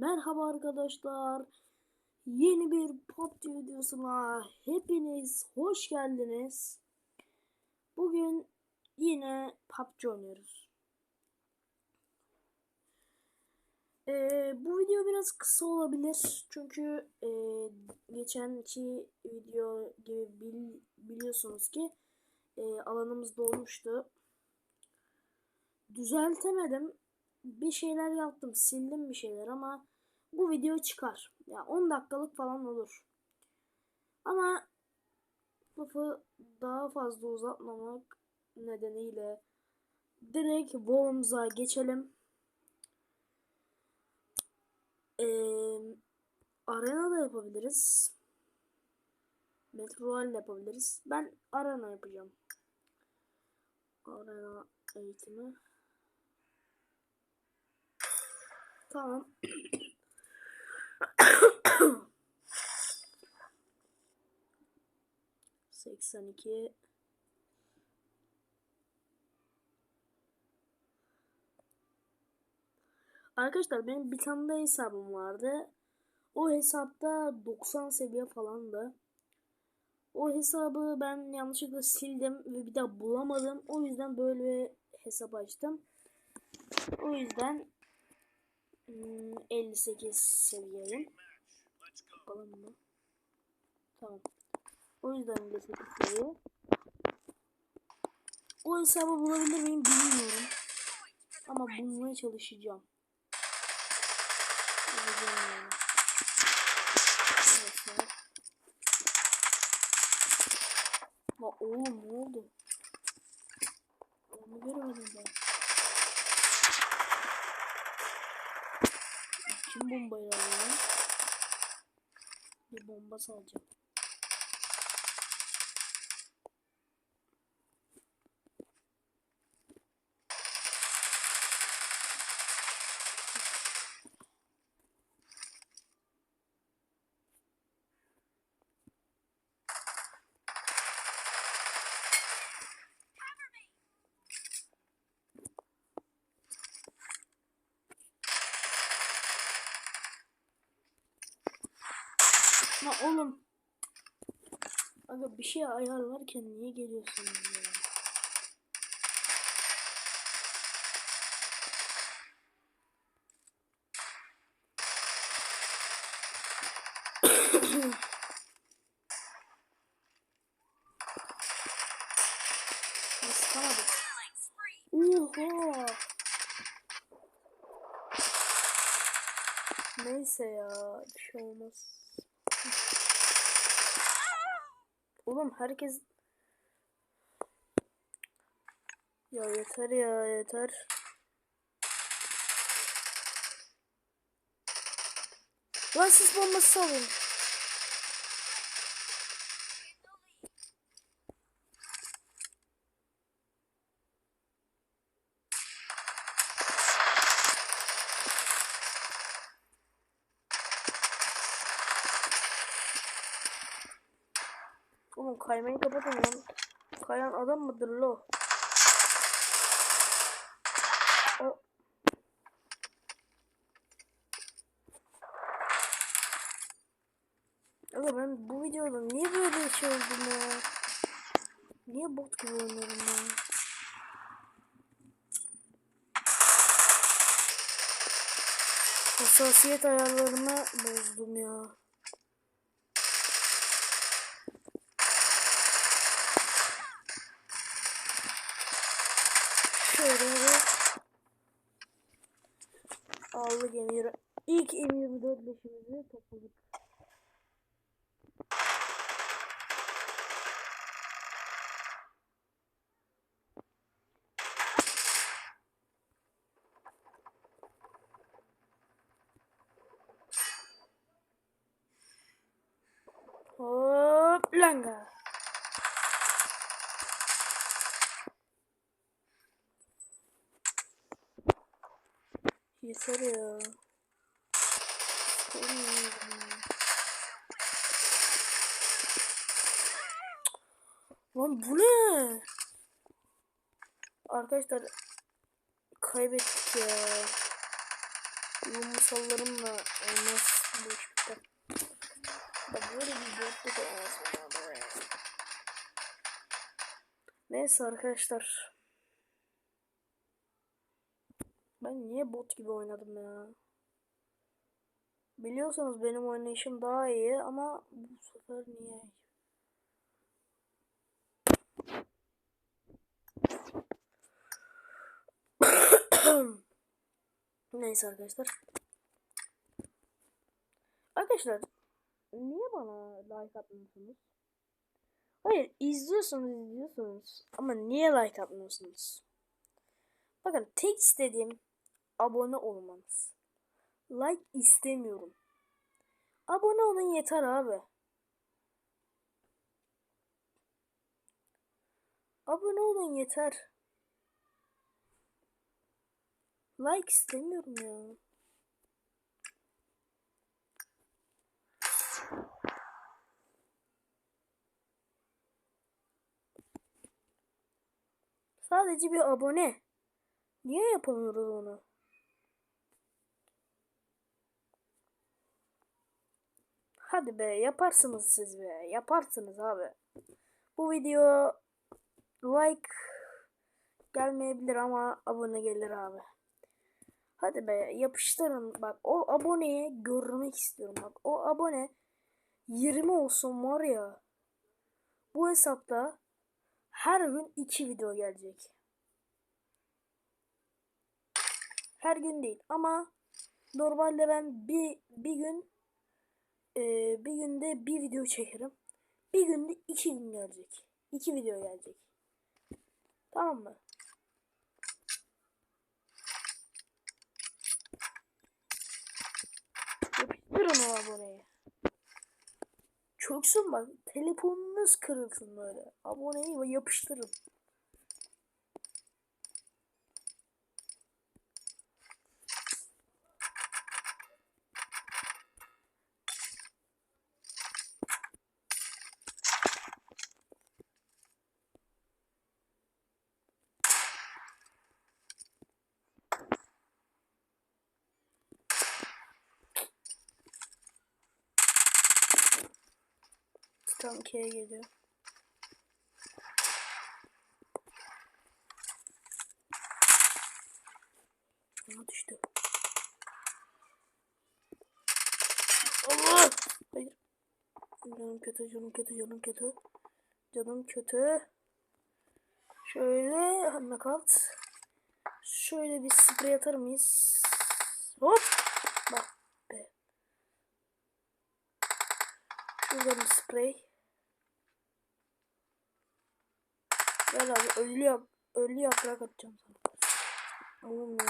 Merhaba arkadaşlar. Yeni bir PUBG videosuna hepiniz hoş geldiniz. Bugün yine PUBG oynuyoruz. Ee, bu video biraz kısa olabilir. Çünkü e, geçenki video gibi bil- biliyorsunuz ki e, alanımız dolmuştu. Düzeltemedim bir şeyler yaptım. Sildim bir şeyler ama bu video çıkar. Ya 10 dakikalık falan olur. Ama lafı daha fazla uzatmamak nedeniyle direkt Worms'a geçelim. Ee, arena da yapabiliriz. Metro da yapabiliriz. Ben arena yapacağım. Arena eğitimi. Tamam. Seksen iki. Arkadaşlar benim bir tane de hesabım vardı. O hesapta 90 seviye falandı. O hesabı ben yanlışlıkla sildim ve bir daha bulamadım. O yüzden böyle hesap açtım. O yüzden Hmm, 58 seviyeyim. Bakalım mı? Tamam. O yüzden 58 seviye. O hesabı bulabilir miyim bilmiyorum. Ama bulmaya çalışacağım. Bulacağım oğlum ne oldu? Onu göremedim ben. Bombayı alıyor? Bir bomba salacağım. Ha oğlum. Aga bir şey ayarlarken niye geliyorsun ya? Sıkamadım. Neyse ya, bir şey olmaz. Oğlum herkes Ya yeter ya yeter. Lan sis bombası salın. Kaymayı kapatın lan. Kayan adam mıdır lo? O Aga ben bu videoda niye böyle şey oldum ya? Niye bot gibi oynuyorum ya? Hassasiyet ayarlarımı bozdum ya. Şöyle bir aldık emir. İlk M24 leşimizi topladık. Hop langa. Yeter ya. Arkadaşlar kaybettik ya. Da olmaz bu iş biter. Da böyle bir botluk olmaz bana. Neyse arkadaşlar. Ben niye bot gibi oynadım ya? Biliyorsanız benim oynayışım daha iyi ama bu sefer niye? Neyse arkadaşlar. Arkadaşlar niye bana like atmıyorsunuz? Hayır izliyorsunuz izliyorsunuz ama niye like atmıyorsunuz? Bakın tek istediğim abone olmanız. Like istemiyorum. Abone olun yeter abi. Abone olun yeter. Like istemiyorum ya. Sadece bir abone. Niye yapamıyoruz onu? Hadi be yaparsınız siz be. Yaparsınız abi. Bu video like gelmeyebilir ama abone gelir abi. Hadi be yapıştırın. Bak o aboneye görmek istiyorum. Bak o abone 20 olsun var ya. Bu hesapta her gün 2 video gelecek. Her gün değil ama normalde ben bir bir gün e, bir günde bir video çekerim. Bir günde iki gün gelecek. İki video gelecek. Tamam mı? Yapıştırın o aboneyi. Çöksün bak. Telefonunuz kırılsın böyle. Aboneyi yapıştırın. K'ye geliyor. Ona düştü. Allah! Hayır. Canım kötü, canım kötü, canım kötü. Canım kötü. Şöyle knockout. Şöyle bir sprey atar mıyız? Hop! Bak be. Şuradan bir sprey. Gel abi ölü yap ölü yaprak atacağım sana. Oğlum ya.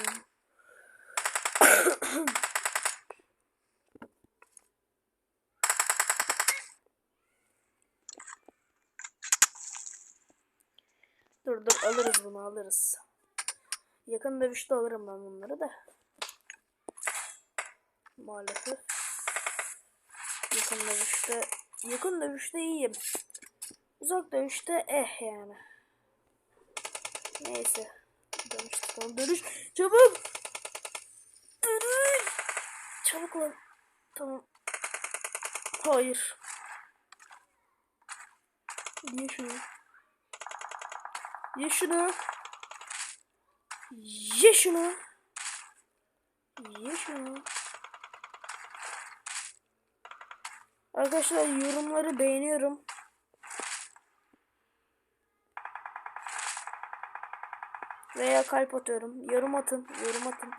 dur dur alırız bunu alırız. Yakın dövüşte alırım ben bunları da. Maalesef. Yakın dövüşte yakın dövüşte iyiyim. Uzak dövüşte eh yani. Neyse. Dönüş tamam dönüş. Çabuk. Dönüş. Çabuk lan. Tamam. Hayır. Ye şunu. Ye şunu. Ye şunu. Ye şunu. Arkadaşlar yorumları beğeniyorum. Veya kalp atıyorum. Yorum atın. Yorum atın.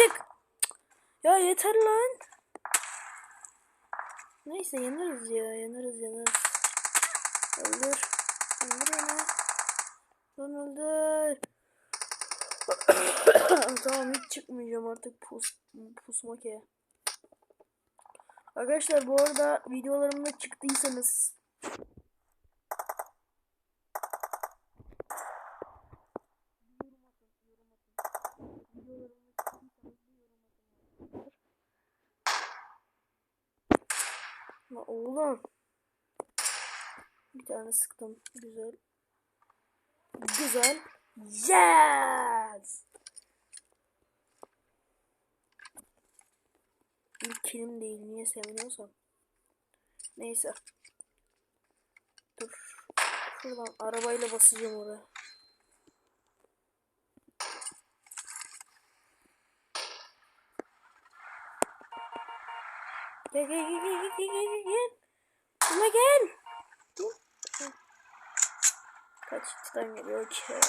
Çık. Ya yeter lan. Neyse yeneriz ya. Yeneriz yeneriz. Öldür. Öldür onu. Lan öldür. tamam hiç çıkmayacağım artık pus, pusmakeye. Arkadaşlar bu arada videolarımda çıktıysanız Oğlum. Bir tane sıktım. Güzel. Güzel. Yes! İlk kilim değil. Niye seviniyorsam. Neyse. Dur. Şuradan arabayla basacağım oraya. Gel gel gel gel gel gel gel Buna gel. Kaç titan geliyor ki?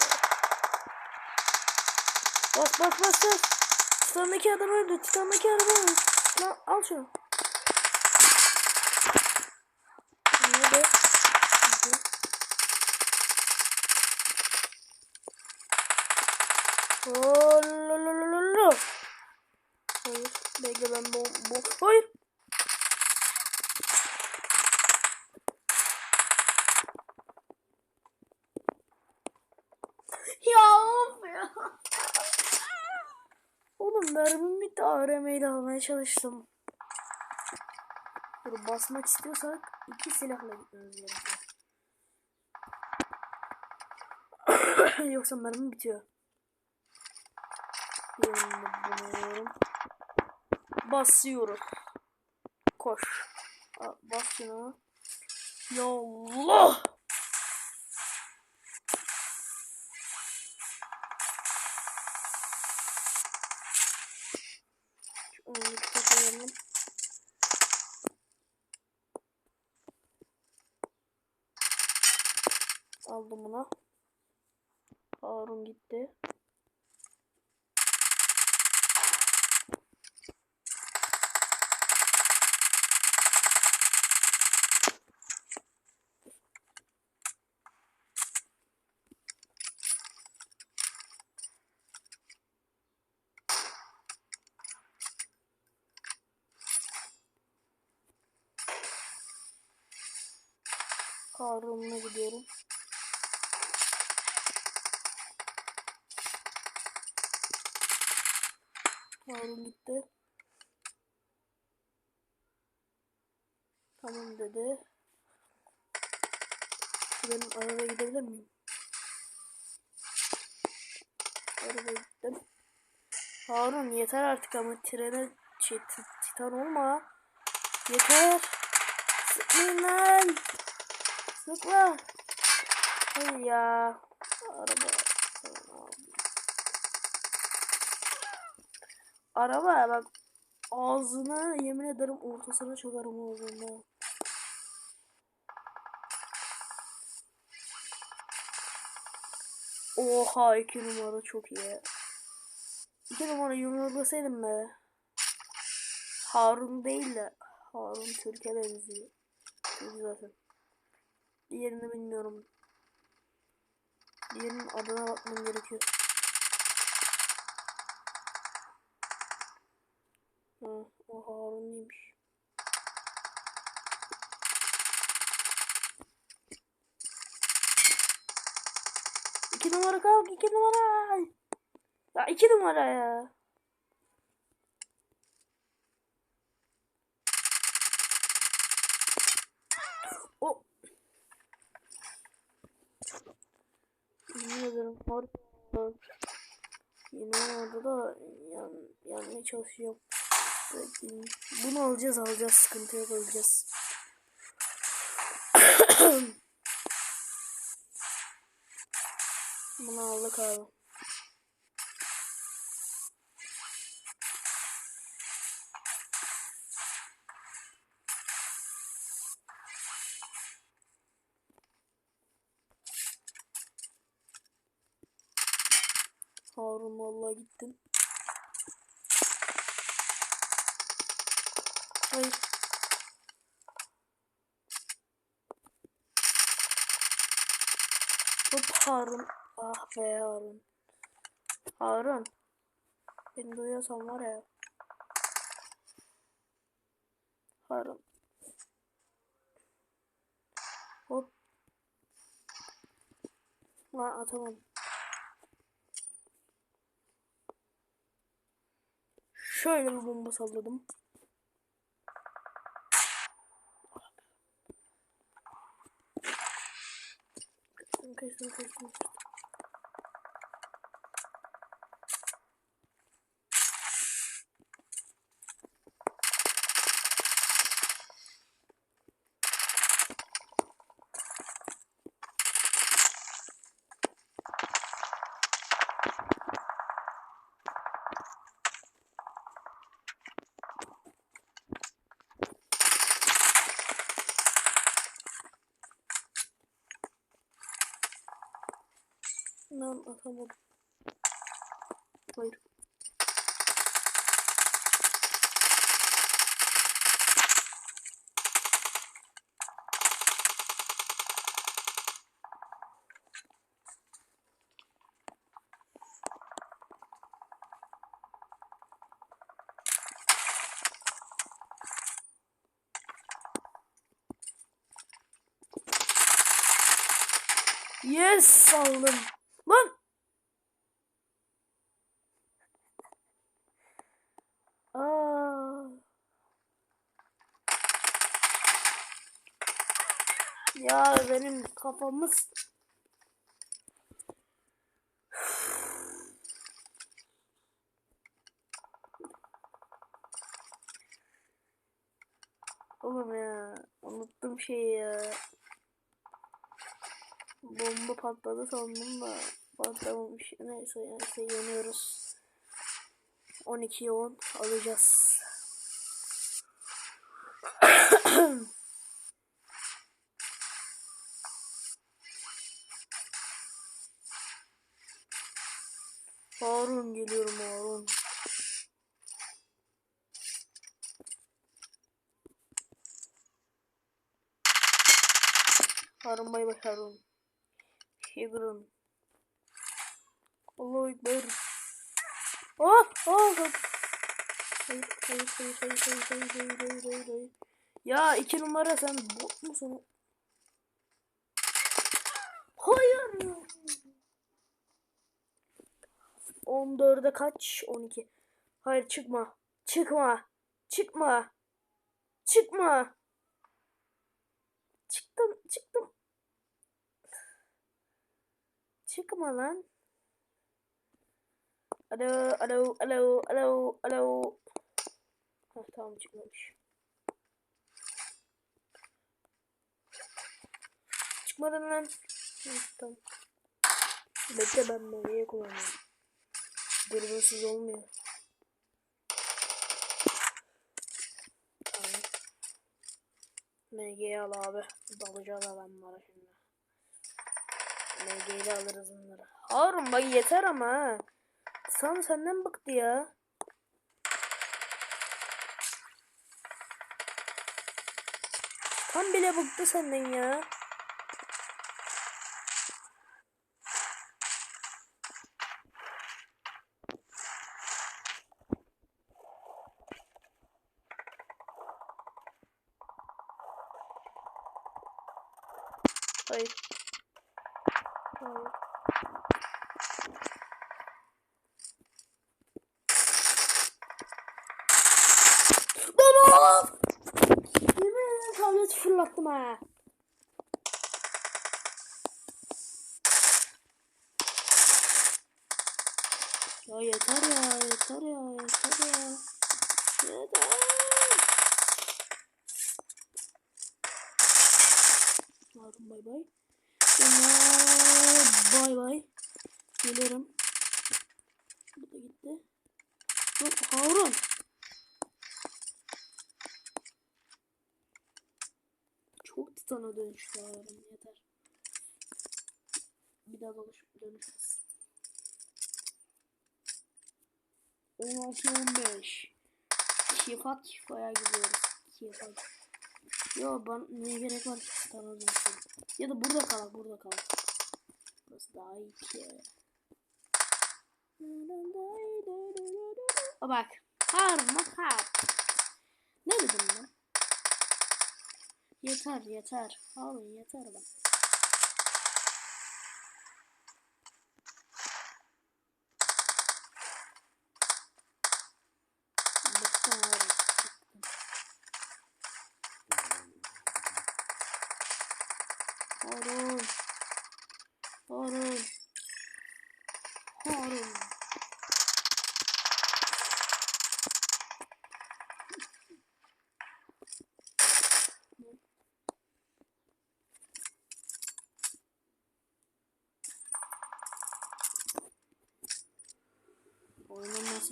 Bas bas bas bas. Titandaki adam öldü. Titandaki araba öldü. Lan al şunu. Nerede? Hayır. Bekle ben bom bom. Hayır. Ya of ya. Oğlum mermim bitti ARM'yi de almaya çalıştım. Dur basmak istiyorsak iki silahla gitmemiz gerekiyor. Yoksa mermim bitiyor. Buluyorum. Basıyoruz. Koş. Bas şunu. Ya Allah! Aldım bunu. Harun gitti. Harun'la gidiyorum. Harun gitti. Tamam dedi. Benim arabaya gidebilir miyim? Arabaya gittim. Harun yeter artık ama trene şey, ti- titan olma. Yeter. Sıkmayın lan. Sıkma. Hayır ya. Araba. Araba bak ağzına yemin ederim ortasına çakarım ağzına. Oha iki numara çok iyi. İki numara yumruklasaydım be. Harun değil de Harun Türkiye benziyor. Türk zaten. Diğerini bilmiyorum. Diğerinin adına bakmam gerekiyor. Hı, o Harun neymiş? İki numara kalk, iki numara. Ya iki numara ya. O. Ederim var. Yine orada da yan, yanmaya çalışıyorum. Bunu alacağız alacağız sıkıntı yok alacağız. Bunu aldık abi. Hayır. Hop Harun. Ah be Harun. Harun. Beni duyuyorsan var ya. Harun. Hop. Lan atamam. Şöyle bir bomba salladım. Baju. Lan atamadım. Hayır. Yes aldım. Lan. Aa. Ya benim kafamız Oğlum ya unuttum şeyi ya. Bomba patladı sandım da patlamamış. Neyse neyse yanıyoruz. 12'ye 10 alacağız. Harun geliyorum Harun. Harun bay bay Harun. Şigrin. Allahu Ekber. Oh! Oh! Hayır, hayır, hayır, hayır, hayır, hayır, hayır, hayır, hayır. Ya iki numara sen bot musun? Hayır. 14'e kaç? 12. Hayır çıkma. Çıkma. Çıkma. Çıkma. Çıktım, çıktım. Çıkma lan. Alo, alo, alo, alo, alo. Heh, tamam çıkmamış. Çıkmadın lan. Hı, tamam. Bekle ben meyveyi kullanıyorum. Dürbünsüz olmuyor. Tamam. MG'yi al abi. Dalacağız adamlara şimdi. MG'yi alırız onları. Harun bak yeter ama ha. Sam senden bıktı ya. Tam bile bıktı senden ya. Baba! Yemin ederim tableti fırlattım ha. Ya yeter ya, yeter ya, yeter ya. Yeter. Harun bay bay. Bay bay. Gelirim. dolaba dönüştürelim yeter. Bir daha doluşup dönüşürüz. 16-15 Şifat kifaya gidiyoruz. Şifat. Yo ben niye gerek var ki stana. Ya da burada kal burada kal. Burası daha iyi ki. Bak. Harma kar. Ne dedim ben? Yeter yeter. Harun yeter bak. Bıktım Harun.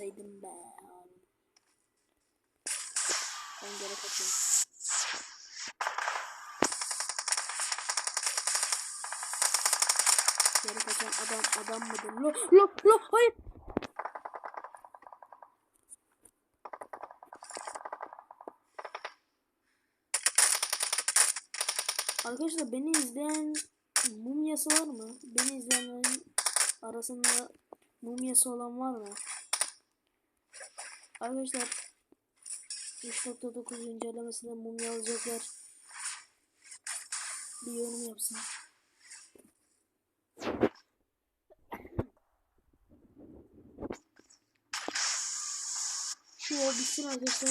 Oynamasaydım be Harun. Ben geri kaçayım. Geri kaçan adam adam mıdır? Lo lo lo hayır. Arkadaşlar beni izleyen mumyası var mı? Beni izleyenlerin arasında mumyası olan var mı? Arkadaşlar 3.9 güncellemesinde mumya alacaklar. Bir yorum yapsın. Şu o bitsin arkadaşlar.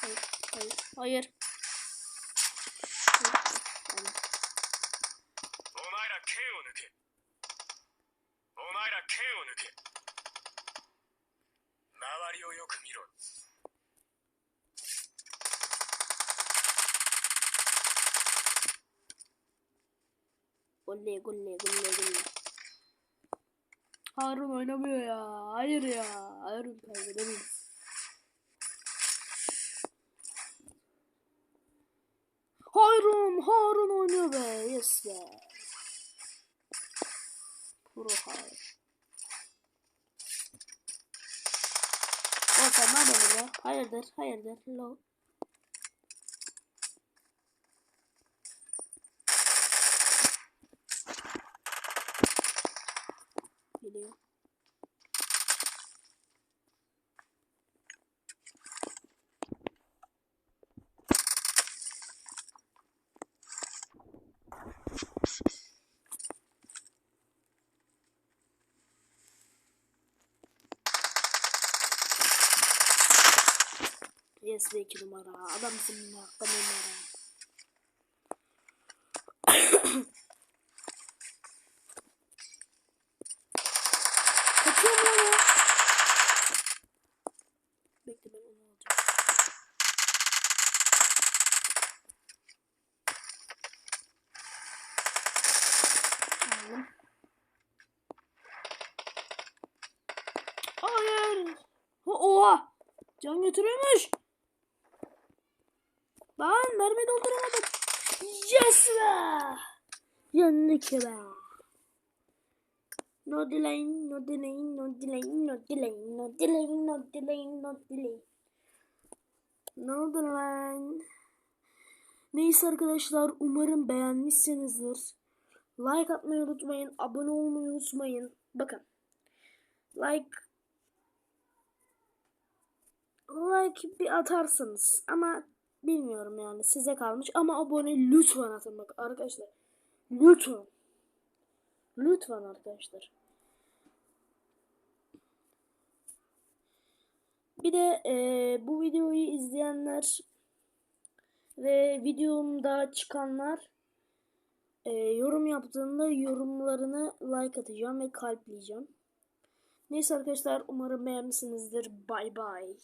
Hayır, hayır. Hayır, Golle golle golle golle. Harun oynamıyor ya. Hayır ya. Harun kaybedemeyiz. Harun, Harun oynuyor be. Yes be. Pro Harun. O sen ne? Hayırdır, hayırdır. Lo. Geliyor. Yes be iki numara. Adamsın numara. Kaçıyorum lan ya. Bekle ben onu alacağım. Aldım. Hayır. Ha, Oha. Can götürüyormuş. Lan mermi dolduramadım. Yes be. Be. No delay, no delay, no delay, no delay, no delay, no delay, no delay. Ne oldu lan? Neyse arkadaşlar umarım beğenmişsinizdir. Like atmayı unutmayın, abone olmayı unutmayın. Bakın. Like like bir atarsınız ama bilmiyorum yani size kalmış ama abone lütfen atın bak arkadaşlar. Lütfen. Lütfen arkadaşlar. Bir de e, bu videoyu izleyenler ve videomda çıkanlar e, yorum yaptığında yorumlarını like atacağım ve kalpleyeceğim. Neyse arkadaşlar umarım beğenmişsinizdir. Bay bay.